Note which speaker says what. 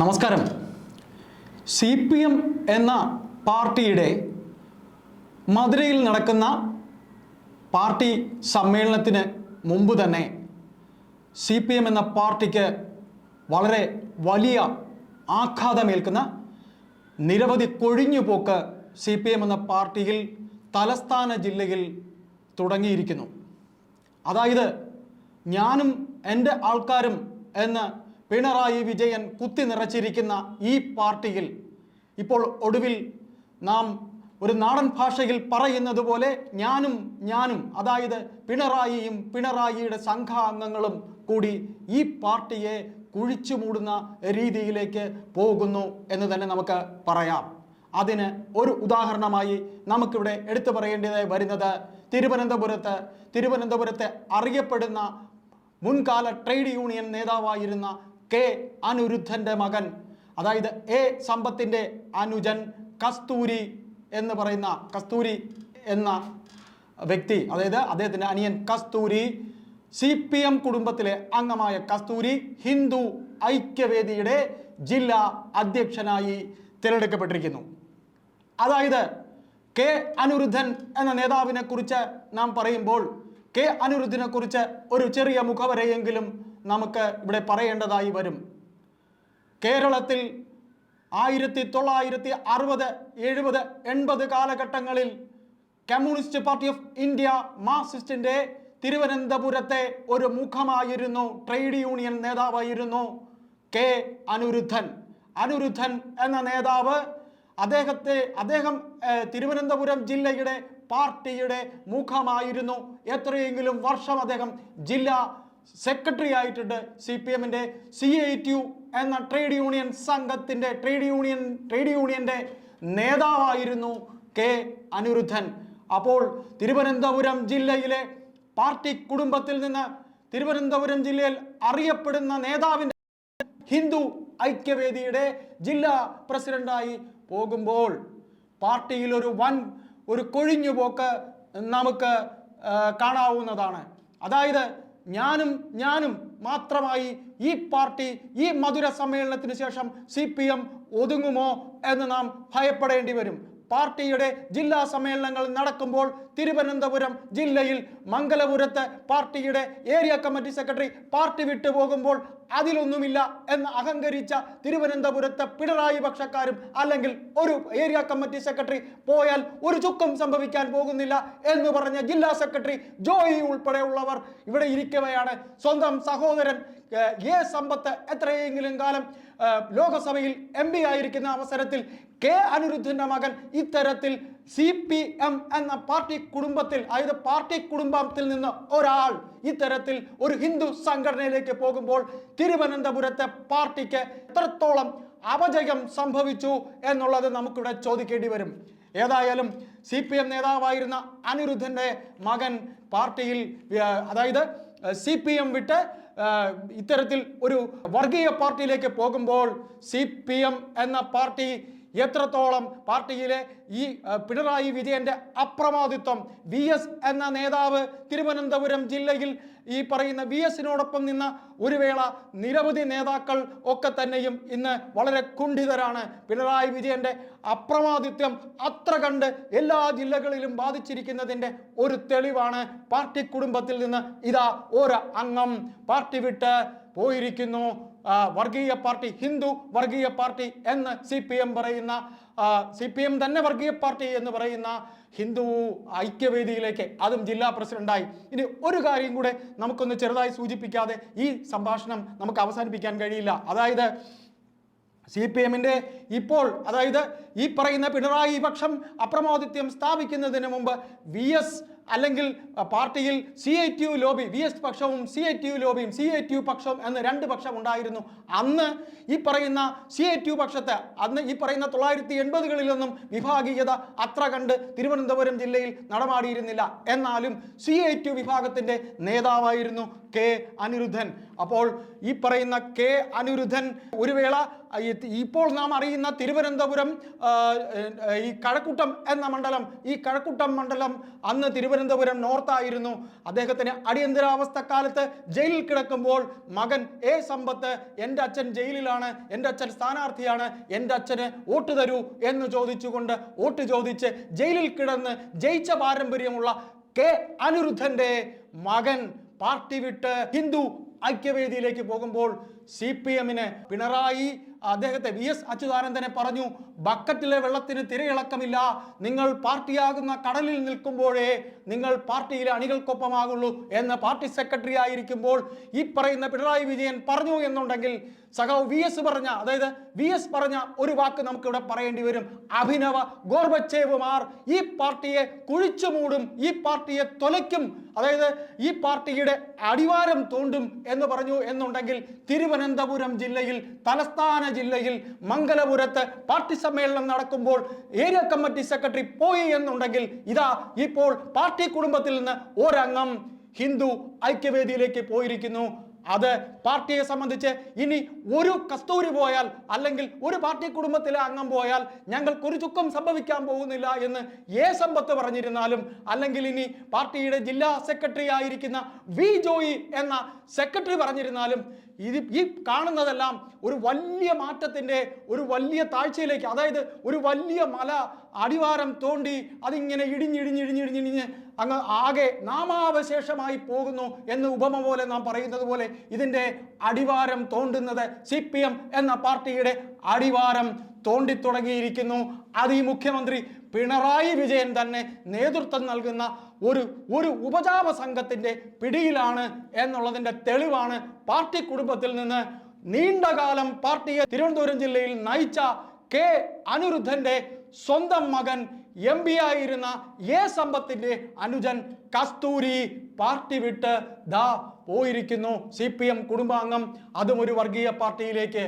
Speaker 1: നമസ്കാരം. C P M എന്ന പാർട്ടിയുടെ മധുരയിൽ നടക്കുന്ന പാർട്ടി സമ്മേളനത്തിന് മുമ്പ് തന്നെ സി പി എം എന്ന പാർട്ടിക്ക് വളരെ വലിയ ആഘാതമേൽക്കുന്ന നിരവധി കൊഴിഞ്ഞുപോക്ക് സി പി എം എന്ന പാർട്ടിയിൽ തലസ്ഥാന ജില്ലയിൽ തുടങ്ങിയിരിക്കുന്നു. അതായത് ഞാനും എന്റെ ആൾക്കാരും എന്ന് പിണറായി വിജയൻ കുത്തി നിറച്ചിരിക്കുന്ന ഈ പാർട്ടിയിൽ ഇപ്പോൾ ഒടുവിൽ നാം ഒരു നാടൻ ഭാഷയിൽ പറയുന്നത് പോലെ ഞാനും ഞാനും അതായത് പിണറായിയും പിണറായിയുടെ സംഘാംഗങ്ങളും കൂടി ഈ പാർട്ടിയെ കുഴിച്ചു മൂടുന്ന രീതിയിലേക്ക് പോകുന്നു എന്ന് തന്നെ നമുക്ക് പറയാം. അതിന് ഒരു ഉദാഹരണമായി നമുക്കിവിടെ എടുത്തു പറയേണ്ടതായി വരുന്നത് തിരുവനന്തപുരത്ത് തിരുവനന്തപുരത്തെ അറിയപ്പെടുന്ന മുൻകാല ട്രേഡ് യൂണിയൻ നേതാവായിരുന്ന കെ അനിരുദ്ധന്റെ മകൻ. അതായത് എ സമ്പത്തിന്റെ അനുജൻ കസ്തൂരി എന്ന് പറയുന്ന കസ്തൂരി എന്ന വ്യക്തി അതായത് അദ്ദേഹത്തിന്റെ അനിയൻ കസ്തൂരി സി പി എം കുടുംബത്തിലെ അംഗമായ കസ്തൂരി ഹിന്ദു ഐക്യവേദിയുടെ ജില്ലാ അധ്യക്ഷനായി തിരഞ്ഞെടുക്കപ്പെട്ടിരിക്കുന്നു. അതായത് കെ അനിരുദ്ധൻ എന്ന നേതാവിനെ കുറിച്ച് നാം പറയുമ്പോൾ കെ അനിരുദ്ധിനെ കുറിച്ച് ഒരു ചെറിയ മുഖവരയെങ്കിലും നമുക്ക് ഇവിടെ പറയേണ്ടതായി വരും. കേരളത്തിൽ ആയിരത്തി തൊള്ളായിരത്തി അറുപത് എഴുപത് എൺപത് കാലഘട്ടങ്ങളിൽ കമ്മ്യൂണിസ്റ്റ് പാർട്ടി ഓഫ് ഇന്ത്യ മാർക്സിസ്റ്റിന്റെ തിരുവനന്തപുരത്തെ ഒരു മുഖമായിരുന്നു. ട്രേഡ് യൂണിയൻ നേതാവായിരുന്നു കെ അനിരുദ്ധൻ. അനിരുദ്ധൻ എന്ന നേതാവ് അദ്ദേഹത്തെ അദ്ദേഹം തിരുവനന്തപുരം ജില്ലയുടെ പാർട്ടിയുടെ മുഖമായിരുന്നു. എത്രയെങ്കിലും വർഷം അദ്ദേഹം ജില്ലാ സെക്രട്ടറി ആയിട്ടുണ്ട് സി പി എമ്മിന്റെ സി ഐ ടി എന്ന ട്രേഡ് യൂണിയൻ സംഘത്തിന്റെ ട്രേഡ് യൂണിയൻ ട്രേഡ് യൂണിയന്റെ നേതാവായിരുന്നു കെ അനിരുദ്ധൻ. അപ്പോൾ തിരുവനന്തപുരം ജില്ലയിലെ പാർട്ടി കുടുംബത്തിൽ നിന്ന് തിരുവനന്തപുരം ജില്ലയിൽ അറിയപ്പെടുന്ന നേതാവിന്റെ ഹിന്ദു ഐക്യവേദിയുടെ ജില്ലാ പ്രസിഡന്റായി പോകുമ്പോൾ പാർട്ടിയിൽ ഒരു വൻ ഒരു കൊഴിഞ്ഞുപോക്ക് നമുക്ക് കാണാവുന്നതാണ്. അതായത് ഞാനും ഞാനും മാത്രമായി ഈ പാർട്ടി ഈ മധുര സമ്മേളനത്തിന് ശേഷം സി ഒതുങ്ങുമോ എന്ന് നാം ഭയപ്പെടേണ്ടി വരും. പാർട്ടിയുടെ ജില്ലാ സമ്മേളനങ്ങൾ നടക്കുമ്പോൾ തിരുവനന്തപുരം ജില്ലയിൽ മംഗലപുരത്ത് പാർട്ടിയുടെ ഏരിയ കമ്മിറ്റി സെക്രട്ടറി പാർട്ടി വിട്ടു പോകുമ്പോൾ അതിലൊന്നുമില്ല എന്ന് അഹങ്കരിച്ച തിരുവനന്തപുരത്തെ പിണറായി പക്ഷക്കാരും അല്ലെങ്കിൽ ഒരു ഏരിയ കമ്മിറ്റി സെക്രട്ടറി പോയാൽ ഒരു ചുക്കും സംഭവിക്കാൻ പോകുന്നില്ല എന്ന് പറഞ്ഞ ജില്ലാ സെക്രട്ടറി ജോയി ഉൾപ്പെടെയുള്ളവർ ഇവിടെ ഇരിക്കവെയാണ്. സ്വന്തം സഹോദരൻ എ സമ്പത്ത് എത്രയെങ്കിലും കാലം ലോകസഭയിൽ എം പി ആയിരിക്കുന്ന അവസരത്തിൽ കെ അനിരുദ്ധന്റെ മകൻ ഇത്തരത്തിൽ സി പി എം എന്ന പാർട്ടി കുടുംബത്തിൽ അതായത് പാർട്ടി കുടുംബത്തിൽ നിന്ന് ഒരാൾ ഇത്തരത്തിൽ ഒരു ഹിന്ദു സംഘടനയിലേക്ക് പോകുമ്പോൾ തിരുവനന്തപുരത്തെ പാർട്ടിക്ക് എത്രത്തോളം അപജയം സംഭവിച്ചു എന്നുള്ളത് നമുക്കിവിടെ ചോദിക്കേണ്ടി വരും. ഏതായാലും സി പി എം നേതാവായിരുന്ന അനിരുദ്ധന്റെ മകൻ പാർട്ടിയിൽ അതായത് സി പി എം വിട്ട് ഇത്തരത്തിൽ ഒരു വർഗീയ പാർട്ടിയിലേക്ക് പോകുമ്പോൾ സി പി എം എന്ന പാർട്ടി എത്രത്തോളം പാർട്ടിയിലെ ഈ പിണറായി വിജയന്റെ അപ്രമാദിത്വം വി എസ് എന്ന നേതാവ് തിരുവനന്തപുരം ജില്ലയിൽ ഈ പറയുന്ന വി എസിനോടൊപ്പം നിന്ന ഒരു വേള നിരവധി നേതാക്കൾ ഒക്കെ തന്നെയും ഇന്ന് വളരെ കുണ്ഠിതരാണ്. പിണറായി വിജയന്റെ അപ്രമാദിത്വം അത്ര കണ്ട് എല്ലാ ജില്ലകളിലും ബാധിച്ചിരിക്കുന്നതിന്റെ ഒരു തെളിവാണ്. പാർട്ടി കുടുംബത്തിൽ നിന്ന് ഇതാ ഒരു അംഗം പാർട്ടി വിട്ട് പോയിരിക്കുന്നു. വർഗീയ പാർട്ടി ഹിന്ദു വർഗീയ പാർട്ടി എന്ന് സി പി എം പറയുന്ന സി പി എം തന്നെ വർഗീയ പാർട്ടി എന്ന് പറയുന്ന ഹിന്ദു ഐക്യവേദിയിലേക്ക് അതും ജില്ലാ പ്രസിഡന്റായി. ഇനി ഒരു കാര്യം കൂടെ നമുക്കൊന്ന് ചെറുതായി സൂചിപ്പിക്കാതെ ഈ സംഭാഷണം നമുക്ക് അവസാനിപ്പിക്കാൻ കഴിയില്ല. അതായത് സി പി എമ്മിന്റെ ഇപ്പോൾ അതായത് ഈ പറയുന്ന പിണറായി പക്ഷം അപ്രമാദിത്യം സ്ഥാപിക്കുന്നതിന് മുമ്പ് വി എസ് അല്ലെങ്കിൽ പാർട്ടിയിൽ C I T U lobby V S പക്ഷവും C I T U ലോബിയും സി ഐ ടി യു പക്ഷവും എന്ന് രണ്ട് പക്ഷം ഉണ്ടായിരുന്നു. അന്ന് ഈ പറയുന്ന സി ഐ ടി യു പക്ഷത്ത് അന്ന് ഈ പറയുന്ന തൊള്ളായിരത്തി എൺപതുകളിലൊന്നും വിഭാഗീയത അത്ര കണ്ട് തിരുവനന്തപുരം ജില്ലയിൽ നടമാടിയിരുന്നില്ല. എന്നാലും സി ഐ ടി യു വിഭാഗത്തിന്റെ നേതാവായിരുന്നു കെ അനിരുദ്ധൻ. അപ്പോൾ ഈ പറയുന്ന കെ അനിരുദ്ധൻ ഒരു വേള ഇപ്പോൾ നാം അറിയുന്ന തിരുവനന്തപുരം ഈ കഴക്കൂട്ടം എന്ന മണ്ഡലം ഈ കഴക്കൂട്ടം മണ്ഡലം അന്ന് തിരുവനന്തപുരം തിരുവനന്തപുരം നോർത്തായിരുന്നു. അദ്ദേഹത്തിന് അടിയന്തരാവസ്ഥ കാലത്ത് ജയിലിൽ കിടക്കുമ്പോൾ മകൻ എ സമ്പത്ത് എന്റെ അച്ഛൻ ജയിലിലാണ് എന്റെ അച്ഛൻ സ്ഥാനാർത്ഥിയാണ് എന്റെ അച്ഛന് വോട്ട് തരൂ എന്ന് ചോദിച്ചുകൊണ്ട് വോട്ട് ചോദിച്ച് ജയിലിൽ കിടന്ന് ജയിച്ച പാരമ്പര്യമുള്ള കെ അനിരുദ്ധന്റെ മകൻ പാർട്ടി വിട്ട് ഹിന്ദു ഐക്യവേദിയിലേക്ക് പോകുമ്പോൾ സി പി എമ്മിന് പിണറായി അദ്ദേഹത്തെ വി എസ് അച്യുതാനന്ദനെ പറഞ്ഞു ബക്കറ്റിലെ വെള്ളത്തിന് തിരയിളക്കമില്ല. നിങ്ങൾ പാർട്ടിയാകുന്ന കടലിൽ നിൽക്കുമ്പോഴേ നിങ്ങൾ പാർട്ടിയിലെ അണികൾക്കൊപ്പമാകുള്ളൂ എന്ന് പാർട്ടി സെക്രട്ടറി ആയിരിക്കുമ്പോൾ ഈ പറയുന്ന പിണറായി വിജയൻ പറഞ്ഞു എന്നുണ്ടെങ്കിൽ സഖാവ് വി എസ് പറഞ്ഞ അതായത് വി എസ് പറഞ്ഞ ഒരു വാക്ക് നമുക്കിവിടെ പറയേണ്ടി വരും. അഭിനവ ഗോർബച്ചേവുമാർ ഈ പാർട്ടിയെ കുഴിച്ചു മൂടും ഈ പാർട്ടിയെ തൊലയ്ക്കും അതായത് ഈ പാർട്ടിയുടെ അടിവാരം തോണ്ടും എന്ന് പറഞ്ഞു എന്നുണ്ടെങ്കിൽ തിരുവനന്തപുരം ജില്ലയിൽ തലസ്ഥാന ജില്ലയിൽ മംഗലപുരത്ത് പാർട്ടി സമ്മേളനം നടക്കുമ്പോൾ ഏരിയ കമ്മിറ്റി സെക്രട്ടറി പോയി എന്നുണ്ടെങ്കിൽ ഇതാ ഇപ്പോൾ പാർട്ടി കുടുംബത്തിൽ നിന്ന് ഒരംഗം ഹിന്ദു ഐക്യവേദിയിലേക്ക് പോയിരിക്കുന്നു. അത് പാർട്ടിയെ സംബന്ധിച്ച് ഇനി ഒരു കസ്തൂരി പോയാൽ അല്ലെങ്കിൽ ഒരു പാർട്ടി കുടുംബത്തിലെ അംഗം പോയാൽ ഞങ്ങൾക്ക് ഒരു ചുക്കം സംഭവിക്കാൻ പോകുന്നില്ല എന്ന് ഏ സമ്പത്ത് പറഞ്ഞിരുന്നാലും അല്ലെങ്കിൽ ഇനി പാർട്ടിയുടെ ജില്ലാ സെക്രട്ടറി ആയിരിക്കുന്ന വി ജോയി എന്ന സെക്രട്ടറി പറഞ്ഞിരുന്നാലും ഇത് ഈ കാണുന്നതെല്ലാം ഒരു വലിയ മാറ്റത്തിന്റെ ഒരു വലിയ താഴ്ചയിലേക്ക് അതായത് ഒരു വലിയ മല അടിവാരം തോണ്ടി അതിങ്ങനെ ഇടിഞ്ഞിടിഞ്ഞിടിഞ്ഞിടിഞ്ഞിടിഞ്ഞ് അങ്ങ് ആകെ നാമാവശേഷമായി പോകുന്നു എന്ന് ഉപമ പോലെ നാം പറയുന്നത് പോലെ ഇതിന്റെ അടിവാരം തോണ്ടുന്നത് സി എന്ന പാർട്ടിയുടെ അടിവാരം തോണ്ടിത്തുടങ്ങിയിരിക്കുന്നു. അത് ഈ മുഖ്യമന്ത്രി പിണറായി വിജയൻ തന്നെ നേതൃത്വം നൽകുന്ന ഒരു ഒരു ഉപജാപ സംഘത്തിന്റെ പിടിയിലാണ് എന്നുള്ളതിന്റെ തെളിവാണ് പാർട്ടി കുടുംബത്തിൽ നിന്ന് നീണ്ടകാലം പാർട്ടിയെ തിരുവനന്തപുരം ജില്ലയിൽ നയിച്ച കെ അനിരുദ്ധന്റെ സ്വന്തം മകൻ എം പി ആയിരുന്ന എ സമ്പത്തിന്റെ അനുജൻ കസ്തൂരി പാർട്ടി വിട്ട് ദാ പോയിരിക്കുന്നു. സി പി എം കുടുംബാംഗം. അതും ഒരു വർഗീയ പാർട്ടിയിലേക്ക്.